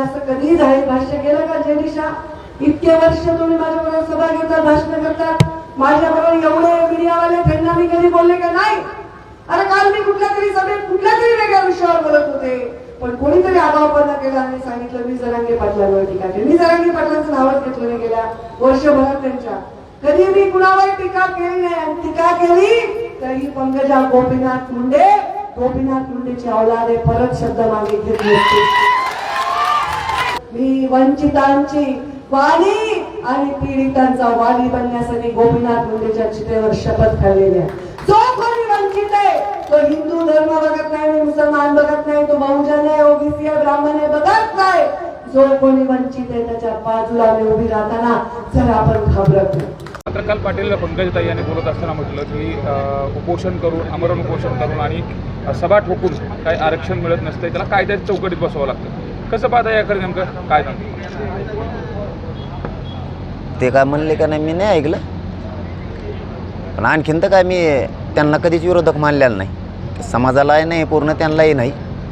असं कधीही जाहीर भाष्य केलं का? जनिशा इतके वर्ष तुम्ही माझ्याबरोबर सभा घेतात भाषण करतात माझ्याबरोबर एवढे मीडियावाले त्यांना मी कधी बोलले का नाही? अरे काल मी कुठल्या तरी सभेत कुठल्या तरी वेगळ्या विषयावर बोलत होते. पण कोणीतरी आगाऊपणा केला आणि सांगितलं मी जरांगे पाटलांवर टीका केली. मी जरांगे पाटलांचं नावच घेतलं नाही गेल्या वर्षभरात त्यांच्या. कधी मी कुणावर टीका केली नाही आणि टीका केली तर ही पंकजा गोपीनाथ मुंडे गोपीनाथ मुंडेची औलादे परत शब्द मागे घेतली वंचितांची वाली आणि पीडितांचा वाली बनण्यासाठी गोपीनाथ मुंडेच्या चितेवर शपथ खाल्लेली आहे. जो कोणी वंचित आहे तो हिंदू धर्म बघत नाही मुसलमान बघत नाही तो बहुजन आहे ओबीसी आहे ब्राह्मण आहे बघत नाही. जो कोणी वंचित आहे त्याच्या बाजूला मी उभी राहताना जर आपण घाबरत नाही. पत्रकार पाटील पंकजताई यांनी बोलत असताना म्हटलं की उपोषण करून आमरण उपोषण करून आणि सभा ठोकून काही आरक्षण मिळत नसतं त्याला कायद्याच्या चौकटीत बसवावं लागतं. कसं पाहता याकडे नेमकं? काय सांगतो? ते काय म्हणले का नाही मी नाही ऐकलं. पण आणखीन तर काय मी त्यांना कधीच विरोधक मानलेला नाही. समाजालाही नाही पूर्ण त्यांनाही नाही.